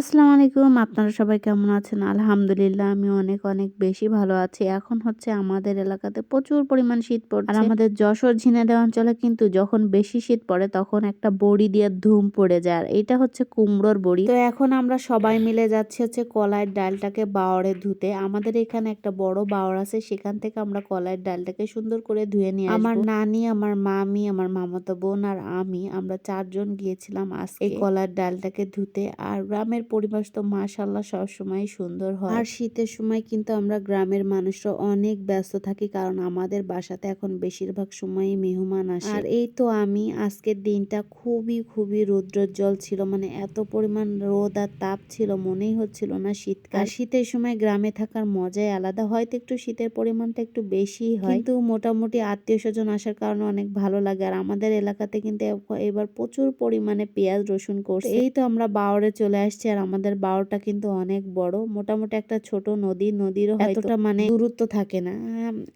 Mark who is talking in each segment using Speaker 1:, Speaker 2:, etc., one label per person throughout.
Speaker 1: আসসালামু আলাইকুম, আপনারা সবাই কেমন আছেন? আলহামদুলিল্লাহ, আমি অনেক অনেক বেশি ভালো আছি। এখন হচ্ছে আমাদের এলাকাতে প্রচুর পরিমাণ শীত পড়ছে। আর আমাদের যশোর, ঝিনাইদহ অঞ্চলে কিন্তু যখন বেশি শীত পড়ে, তখন একটা বড়ি দিয়ে ধুম পড়ে যায়। আর এটা হচ্ছে কুমড়োর বড়ি। তো এখন আমরা সবাই মিলে যাচ্ছি হচ্ছে কলাইয়ের ডালটাকে বাওড়ে ধুতে। আমাদের এখানে একটা বড় বাওড় আছে, সেখান থেকে আমরা কলাইয়ের ডালটাকে সুন্দর করে ধুয়ে নিয়ে আমার নানি, আমার মামি, আমার মামাতো বোন আর আমি, আমরা চারজন গিয়েছিলাম আজকে কলার ডালটাকে ধুতে। আর গ্রামের পরিবেশ তো মাশাল্লাহ সবসময় সুন্দর হয়। আর শীতের সময় কিন্তু আমরা গ্রামের মানুষরা অনেক ব্যস্ত থাকি কারণ আমাদের বাসাতে এখন বেশিরভাগ সময়ই মেহমান আসে। আর এই তো আমি আজকের দিনটা খুবই খুবই রৌদ্রোজ্জ্বল ছিল মানে এত পরিমাণ রোদ আর তাপ ছিল মনেই হচ্ছিল না শীতকাল। শীতের সময় গ্রামে থাকার মজাই আলাদা হয়তো একটু শীতের পরিমাণটা একটু বেশি হয়। কিন্তু মোটামুটি আত্মীয় স্বজন আসার কারণে অনেক ভালো লাগে আর আমাদের এলাকাতে কিন্তু এবার প্রচুর পরিমাণে পেঁয়াজ রসুন করছে। এই তো আমরা বাওরে চলে আসছি আর আমাদের বাওরটা কিন্তু অনেক বড়। মোটামুটি একটা ছোট নদী নদীরও এতটা মানে দূরত্ব থাকে না।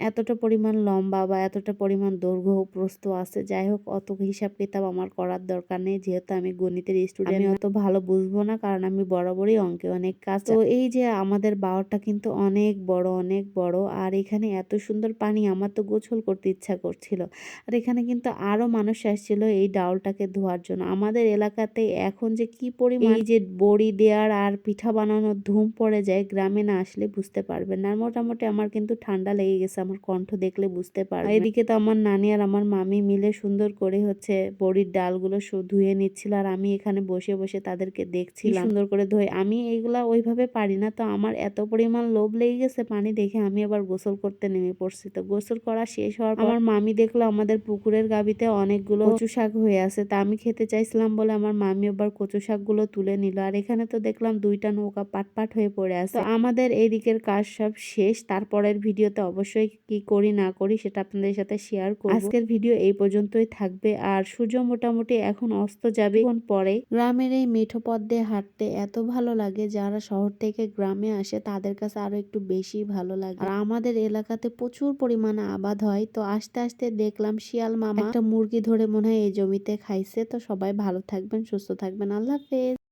Speaker 1: এতটা পরিমাণ লম্বা বা এতটা পরিমাণ দৈর্ঘ্য প্রস্থ আছে। যাই হোক অত হিসাব কিতাব আমার করার দরকার নেই। যেহেতু আমি গণিতের স্টুডেন্ট আমি অত ভালো বুঝব না কারণ আমি বরাবরই অঙ্কে অনেক কাজ তো এই যে আমাদের বাওরটা কিন্তু অনেক বড় অনেক বড়। আর এখানে এত সুন্দর পানি আমার তো গোসল করতে ইচ্ছা করছিল। আর এখানে কিন্তু আরও মানুষ আসছিল এই ডাউলটাকে ধোয়ার জন্য। আমাদের এলাকাতে এখন যে কি পরিমাণ এই যে বড়ি দেওয়ার আর পিঠা বানানোর ধুম পড়ে যায় গ্রামে না আসলে বুঝতে পারবেন না। আর মোটামুটি আমার কিন্তু ঠান্ডা লেগে গেছে আমার কণ্ঠ দেখলে বুঝতে পারবে। এদিকে তো আমার নানি আর আমার মামি মিলে সুন্দর করে হচ্ছে বড়ির ডালগুলো ধুয়ে নিচ্ছিল আর আমি এখানে বসে বসে তাদেরকে দেখছিলাম। সুন্দর করে ধুয়ে আমি এইগুলা ওইভাবে পারি না তো আমার এত পরিমাণ লোভ লেগে গেছে পানি দেখে আমি আবার গোসল করতে নেমে পড়ছি। তো গোসল করা শেষ হওয়ার আমার মামি দেখল আমাদের পুকুরের গাবিতে অনেকগুলো কচু শাক হয়ে আছে তা আমি খেতে চাইছিলাম বলে আমার মামি আবার কচু শাকগুলো তুলে নিল। আর এখানে তো দেখলাম দুইটা নৌকা পাট পাট হয়ে পড়ে আছে। আমাদের এই দিকের কাজ সব শেষ তারপরের ভিডিওতে অবশ্যই কি করি না করি সেটা আপনাদের সাথে শেয়ার করব। আজকের ভিডিও এই পর্যন্তই থাকবে। আর সূর্য মোটামুটি এখন অস্ত যাবে। এখন পরে গ্রামের এই মেঠো পথ দিয়ে হাঁটতে এত ভালো লাগে যারা শহর থেকে গ্রামে আসে তাদের কাছে আরও একটু বেশি ভালো লাগে। আর আমাদের এলাকাতে প্রচুর পরিমাণে আবাদ হয়। তো আস্তে আস্তে দেখলাম শিয়াল মামা একটা মুরগি ধরে মনে হয় এই জমিতে খাইছে। তো সবাই ভালো থাকবেন সুস্থ থাকবেন। আল্লাহ হাফেজ।